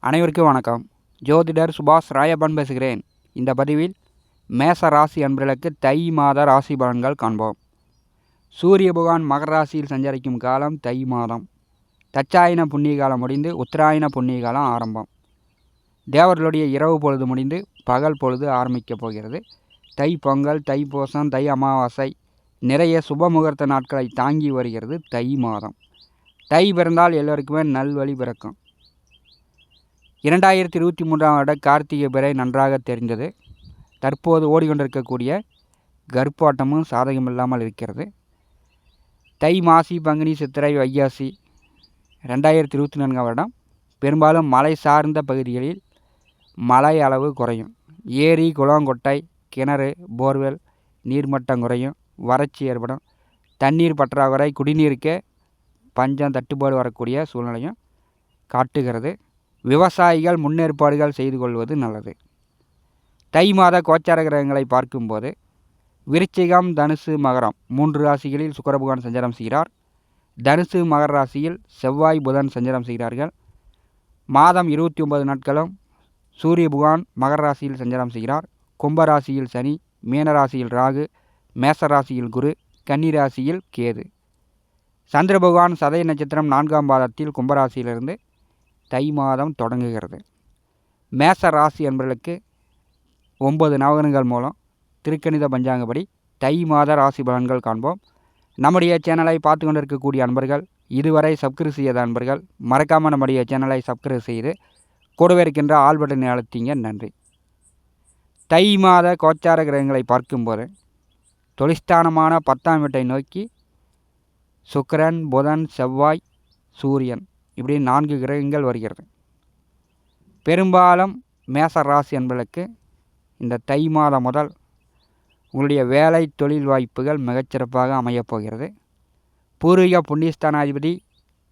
அனைவருக்கும் வணக்கம். ஜோதிடர் சுபாஷ் ராயப்பன் பேசுகிறேன். இந்த பதிவில் மேச ராசி அன்பர்களுக்கு தை மாத ராசி பலன்கள் காண்போம். சூரிய பகவான் மகர ராசியில் சஞ்சரிக்கும் காலம் தை மாதம். தச்சாயன புண்ணிய காலம் முடிந்து உத்தராயண புண்ணிய காலம் ஆரம்பம். தேவர்களுடைய இரவு பொழுது முடிந்து பகல் பொழுது ஆரம்பிக்கப் போகிறது. தை பொங்கல் தை பூசம் தை அமாவாசை நிறைய சுப முகூர்த்த நாட்களை தாங்கி வருகிறது தை மாதம். தை பிறந்தால் எல்லோருக்குமே நல்வழி பிறக்கும். இரண்டாயிரத்தி இருபத்தி மூன்றாம் ஆண்டு கார்த்திகை பிறை நன்றாக தெரிந்தது. தற்போது ஓடிக்கொண்டிருக்கக்கூடிய கர்ப்பாட்டமும் சாதகமில்லாமல் இருக்கிறது. தை மாசி பங்குனி சித்திரை வைகாசி ரெண்டாயிரத்தி இருபத்தி நான்காம் வருடம். பெரும்பாலும் மலை சார்ந்த பகுதிகளில் மழை அளவு குறையும். ஏரி குளங்கொட்டை கிணறு போர்வெல் நீர்மட்டம் குறையும். வறட்சி ஏற்படும். தண்ணீர் பற்றாக்குறை குடிநீருக்கே பஞ்சம் தட்டுப்பாடு வரக்கூடிய சூழ்நிலையும் காட்டுகிறது. விவசாயிகள் முன்னேற்பாடுகள் செய்து கொள்வது நல்லது. தை மாத கோச்சார கிரகங்களை பார்க்கும்போது விருச்சிகம் தனுசு மகரம் மூன்று ராசிகளில் சுக்கரபகவான் சஞ்சாரம் செய்கிறார். தனுசு மகர ராசியில் செவ்வாய் புதன் சஞ்சாரம் செய்கிறார்கள். மாதம் இருபத்தி ஒன்பது நாட்களும் சூரிய புகான் மகர ராசியில் சஞ்சாரம் செய்கிறார். கும்பராசியில் சனி மீனராசியில் ராகு மேசராசியில் குரு கன்னிராசியில் கேது. சந்திர பகவான் சதய நட்சத்திரம் நான்காம் பாதத்தில் கும்பராசியிலிருந்து தை மாதம் தொடங்குகிறது. மேச ராசி என்பவர்களுக்கு ஒன்பது நவகரங்கள் மூலம் திருக்கணித பஞ்சாங்கப்படி தை மாத ராசி பலன்கள் காண்போம். நம்முடைய சேனலை பார்த்து கொண்டிருக்கக்கூடிய அன்பர்கள் இதுவரை சப்ஸ்கிரைப் செய்யாத அன்பர்கள் மறக்காமல் நம்முடைய சேனலை சப்ஸ்கிரைப் செய்து கூடவே இருக்கின்ற ஆல் பட்டனை அழுத்திங்க. நன்றி. தை மாத கோச்சார கிரகங்களை பார்க்கும்போது தொழிஸ்தானமான பத்தாம் வீட்டை நோக்கி சுக்கிரன் புதன் செவ்வாய் சூரியன் இப்படி நான்கு கிரகங்கள் வருகிறது. பெரும்பாலும் மேச ராசி என்பதற்கு இந்த தை மாதம் முதல் உங்களுடைய வேலை தொழில் வாய்ப்புகள் மிகச்சிறப்பாக அமையப் போகிறது. பூர்வீக புண்ணியஸ்தானாதிபதி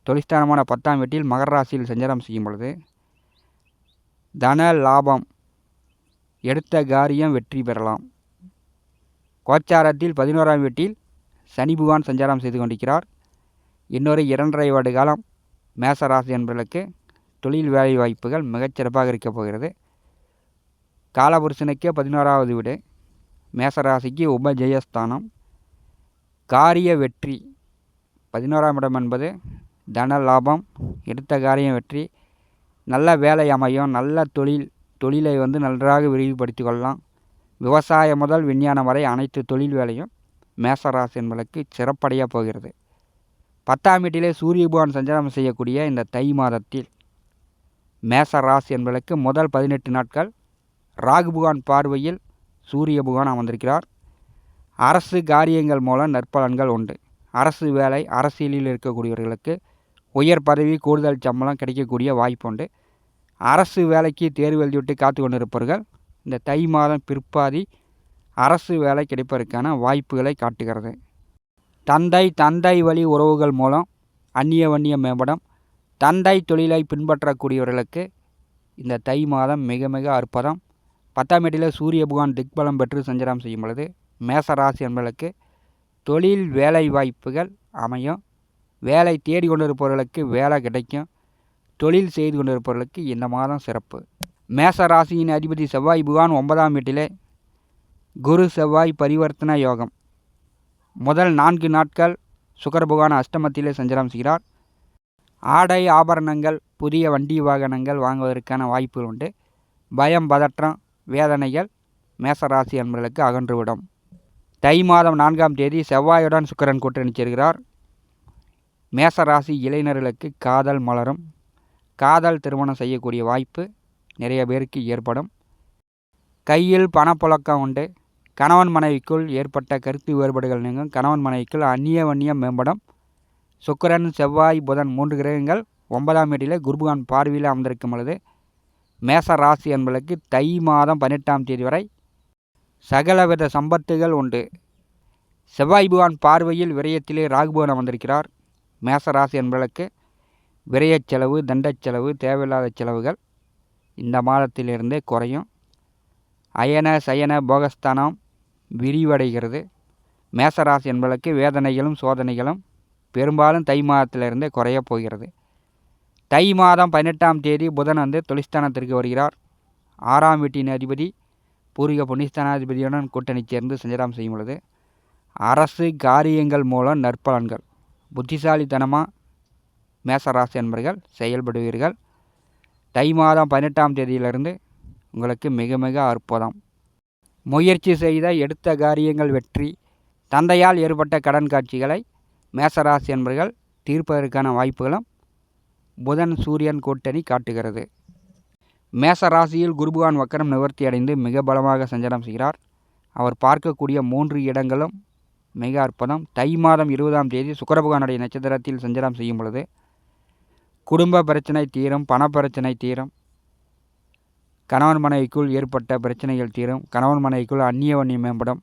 தொழிற்ஸ்தானமான பத்தாம் வீட்டில் மகர ராசியில் சஞ்சாரம் செய்யும் பொழுது தன லாபம் எடுத்த காரியம் வெற்றி பெறலாம். கோச்சாரத்தில் பதினோராம் வீட்டில் சனி பகவான் சஞ்சாரம் செய்து கொண்டிருக்கிறார். இன்னொரு இரண்டரை வருட காலம் மேசராசி என்பவர்களுக்கு தொழில் வேலை வாய்ப்புகள் மிகச்சிறப்பாக இருக்கப் போகிறது. காலபுருஷனுக்கே பதினோராவது வீடு. மேசராசிக்கு உபஜெயஸ்தானம். காரிய வெற்றி. பதினோராம் இடம் என்பது தன லாபம் எடுத்த காரியம் வெற்றி. நல்ல வேலை அமையும் நல்ல தொழில் தொழிலை வந்து நன்றாக விரிவுபடுத்தி கொள்ளலாம். விவசாயம் முதல் விஞ்ஞானம் வரை அனைத்து தொழில் வேலையும் மேசராசி என்பதற்கு சிறப்படையாக போகிறது. பத்தாம் வீட்டிலே சூரிய பகவான் சஞ்சாரம் செய்யக்கூடிய இந்த தை மாதத்தில் மேச ராசி என்பதற்கு முதல் பதினெட்டு நாட்கள் ராகு பகவான் பார்வையில் சூரிய பகவான் அமர்ந்திருக்கிறார். அரசு காரியங்கள் மூலம் நற்பலன்கள் உண்டு. அரசு வேலை அரசியலில் இருக்கக்கூடியவர்களுக்கு உயர் பதவி கூடுதல் சம்பளம் கிடைக்கக்கூடிய வாய்ப்பு உண்டு. அரசு வேலைக்கு தேர்வு எழுதிவிட்டு காத்து கொண்டிருப்பவர்கள் இந்த தை மாதம் பிற்பாதி அரசு வேலை கிடைப்பதற்கான வாய்ப்புகளை காட்டுகிறது. தந்தை தந்தை வழி உறவுகள் மூலம் அந்நிய வன்னிய மேம்படும். தந்தை தொழிலை பின்பற்றக்கூடியவர்களுக்கு இந்த தை மாதம் மிக மிக அற்புதம். பத்தாம் வீட்டில் சூரிய பகவான் திக்பலம் பெற்று சஞ்சாரம் செய்யும் பொழுது மேசராசி என்பவர்களுக்கு தொழில் வேலை வாய்ப்புகள் அமையும். வேலை தேடி கொண்டிருப்பவர்களுக்கு வேலை கிடைக்கும். தொழில் செய்து கொண்டிருப்பவர்களுக்கு இந்த மாதம் சிறப்பு. மேச ராசியின் அதிபதி செவ்வாய் புகான் ஒன்பதாம் வீட்டிலே குரு செவ்வாய் பரிவர்த்தன யோகம். முதல் நான்கு நாட்கள் சுக்கர பகவான் அஷ்டமத்திலே சஞ்சலம் செய்கிறார். ஆடை ஆபரணங்கள் புதிய வண்டி வாகனங்கள் வாங்குவதற்கான வாய்ப்புகள் உண்டு. பயம் பதற்றம் வேதனைகள் மேசராசி அன்பர்களுக்கு அகன்றுவிடும். தை மாதம் நான்காம் தேதி செவ்வாயுடன் சுக்கரன் கூட்டணி மேசராசி இளைஞர்களுக்கு காதல் மலரும். காதல் திருமணம் செய்யக்கூடிய வாய்ப்பு. நிறைய பேருக்கு ஏற்படும். கையில் பணப்புழக்கம் உண்டு. கணவன் மனைவிக்குள் ஏற்பட்ட கருத்து வேறுபாடுகள் நீங்கும். கணவன் மனைவிக்குள் அந்நிய வன்னியம் மேம்படும். சுக்கரன் செவ்வாய் புதன் மூன்று கிரகங்கள் ஒன்பதாம் வீட்டில் குருபகான் பார்வையில் அமர்ந்திருக்கும் பொழுது மேச ராசி என்பதற்கு தை மாதம் பன்னெண்டாம் தேதி வரை சகலவித சம்பத்துகள் உண்டு. செவ்வாய் புகான் பார்வையில் விரயத்திலே ராகுபவன் அமர்ந்திருக்கிறார். மேச ராசி என்பதற்கு விரயச் செலவு தண்டச் செலவு தேவையில்லாத செலவுகள் இந்த மாதத்திலிருந்தே குறையும். அயன சயன போகஸ்தானம் விரிவடைகிறது. மேசராசி என்பதற்கு வேதனைகளும் சோதனைகளும் பெரும்பாலும் தை மாதத்திலிருந்தே குறையப் போகிறது. தை மாதம் பதினெட்டாம் தேதி புதன் வந்து தொழிஸ்தானத்திற்கு வருகிறார். ஆறாம் வீட்டின் அதிபதி பூர்வீக புண்ணிஸ்தானாதிபதியுடன் கூட்டணி சேர்ந்து சஞ்சலம் செய்யும் பொழுது அரசு காரியங்கள் மூலம் நற்பலன்கள் புத்திசாலித்தனமாக மேசராசி என்பர்கள் செயல்படுவீர்கள். தை மாதம் பதினெட்டாம் தேதியிலிருந்து உங்களுக்கு மிக மிக அற்புதம். முயற்சி செய்த எடுத்த காரியங்கள் வெற்றி. தந்தையால் ஏற்பட்ட கடன் காட்சிகளை மேசராசி என்பர்கள் தீர்ப்பதற்கான வாய்ப்புகளும் புதன் சூரியன் கூட்டணி காட்டுகிறது. மேச ராசியில் குருபகான் வக்கரம் நிவர்த்தி அடைந்து மிக பலமாக சஞ்சாரம் செய்கிறார். அவர் பார்க்கக்கூடிய மூன்று இடங்களும் மிக அற்புதம். தை மாதம் இருபதாம் தேதி சுக்கரபகானுடைய நட்சத்திரத்தில் சஞ்சாரம் செய்யும் பொழுது குடும்ப பிரச்சனை தீரும் பணப்பிரச்சனை தீரும். கணவன் மனைவிக்குள் ஏற்பட்ட பிரச்சனைகள் தீரும். கணவன் மனைவிக்குள் அந்நிய வன்னியம் மேம்படும்.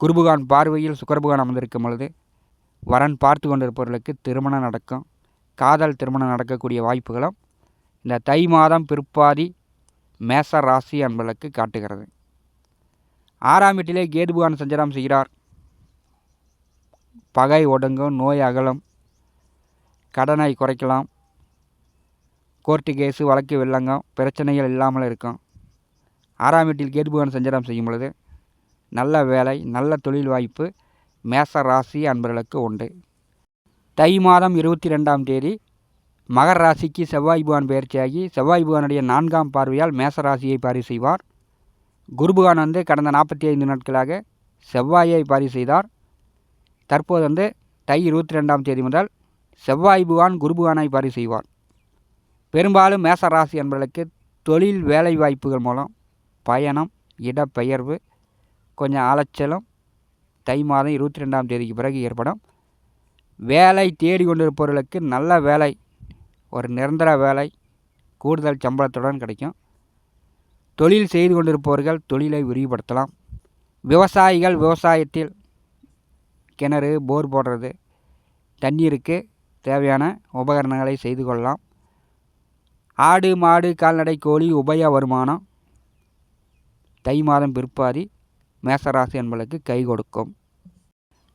குருபுகான் பார்வையில் சுக்கரபுகான் அமர்ந்திருக்கும் பொழுது வரன் பார்த்து கொண்டிருப்பவர்களுக்கு திருமணம் நடக்கும். காதல் திருமணம் நடக்கக்கூடிய வாய்ப்புகளும் இந்த தை மாதம் பிற்பாதி மேச ராசி என்பதற்கு காட்டுகிறது. ஆறாம் வீட்டிலே கேதுபகான் சஞ்சாரம் செய்கிறார். பகை ஒடுங்கும் நோய் அகலம். கடனை குறைக்கலாம். கோர்ட்டு கேஸு வழக்கு வெள்ளங்கம் பிரச்சனைகள் இல்லாமல் இருக்கும் ஆறாம் வீட்டில் கேதுபகான் சஞ்சாரம் செய்யும் பொழுது நல்ல வேலை நல்ல தொழில் வாய்ப்பு மேச ராசி அன்பர்களுக்கு உண்டு. தை மாதம் இருபத்தி ரெண்டாம் தேதி மகர ராசிக்கு செவ்வாய் புகான் பயிற்சியாகி செவ்வாய் புகானுடைய நான்காம் பார்வையால் மேச ராசியை பாரி செய்வார். குருபுகான் வந்து கடந்த நாற்பத்தி ஐந்து நாட்களாக செவ்வாயை பாரி செய்தார். தற்போது வந்து தை இருபத்தி ரெண்டாம் தேதி முதல் செவ்வாய் புகான் குருபுகானை பாரி செய்வார். பெரும்பாலும் மேச ராசி என்பவர்களுக்கு தொழில் வேலை வாய்ப்புகள் மூலம் பயணம் இடப்பெயர்வு கொஞ்சம் அலைச்சலும் தை மாதம் இருபத்தி ரெண்டாம் தேதிக்கு பிறகு ஏற்படும். வேலை தேடி கொண்டிருப்பவர்களுக்கு நல்ல வேலை ஒரு நிரந்தர வேலை கூடுதல் சம்பளத்துடன் கிடைக்கும். தொழில் செய்து கொண்டிருப்பவர்கள் தொழிலை விரிவுபடுத்தலாம். விவசாயிகள் விவசாயத்தில் கிணறு போர் போடுறது தண்ணீருக்கு தேவையான உபகரணங்களை செய்து கொள்ளலாம். ஆடு மாடு கால்நடை கோழி உபய வருமானம் தை மாதம் பிற்பாதி மேசராசி என்பதற்கு கை கொடுக்கும்.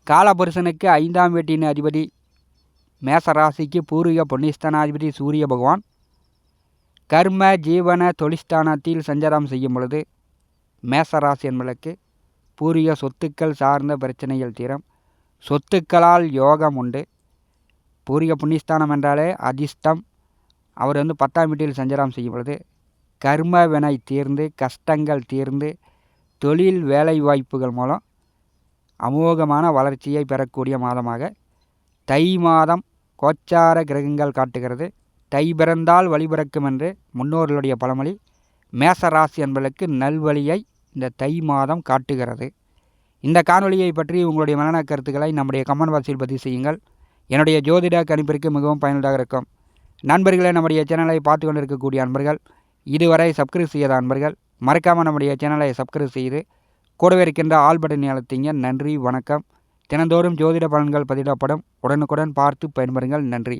காலபுருஷனுக்கு ஐந்தாம் வீட்டின் அதிபதி மேசராசிக்கு பூர்வீக புண்ணியஸ்தானாதிபதி சூரிய பகவான். கர்ம ஜீவன தொழிஸ்தானத்தில் சஞ்சாரம் செய்யும் பொழுது மேசராசி என்பதற்கு பூர்வீக சொத்துக்கள் சார்ந்த பிரச்சனைகள் தீரம். சொத்துக்களால் யோகம் உண்டு. பூர்வீக புண்ணியஸ்தானம் என்றாலே அதிர்ஷ்டம் அவர் வந்து பத்தாம் வீட்டில் சஞ்சாரம் செய்யும் பொழுது கர்ம வினை தீர்ந்து கஷ்டங்கள் தீர்ந்து தொழில் வேலை வாய்ப்புகள் மூலம் அமோகமான வளர்ச்சியை பெறக்கூடிய மாதமாக தை மாதம் கோச்சார கிரகங்கள் காட்டுகிறது. தை பிறந்தால் வழிபிறக்கும் என்று முன்னோர்களுடைய பழமொழி. மேசராசி என்பதற்கு நல்வழியை இந்த தை மாதம் காட்டுகிறது. இந்த காணொலியை பற்றி உங்களுடைய மனநல கருத்துக்களை நம்முடைய கமெண்ட் பாக்ஸில் பதிவு செய்யுங்கள். என்னுடைய ஜோதிட கணிப்பிற்கு மிகவும் பயனுள்ளதாக இருக்கும். நண்பர்களே நம்முடைய சேனலை பார்த்து கொண்டிருக்கக்கூடிய அன்பர்கள் இதுவரை சப்ஸ்கிரைப் செய்யாத அன்பர்கள் மறக்காமல் நம்முடைய சேனலை சப்ஸ்கிரைப் செய்து கூடவே இருக்கின்ற ஆல் பட்டன் அழுத்திங்க நன்றி வணக்கம். தினந்தோறும் ஜோதிட பலன்கள் பதிவிடப்படும். உடனுக்குடன் பார்த்து பயன்பெறுங்கள். நன்றி.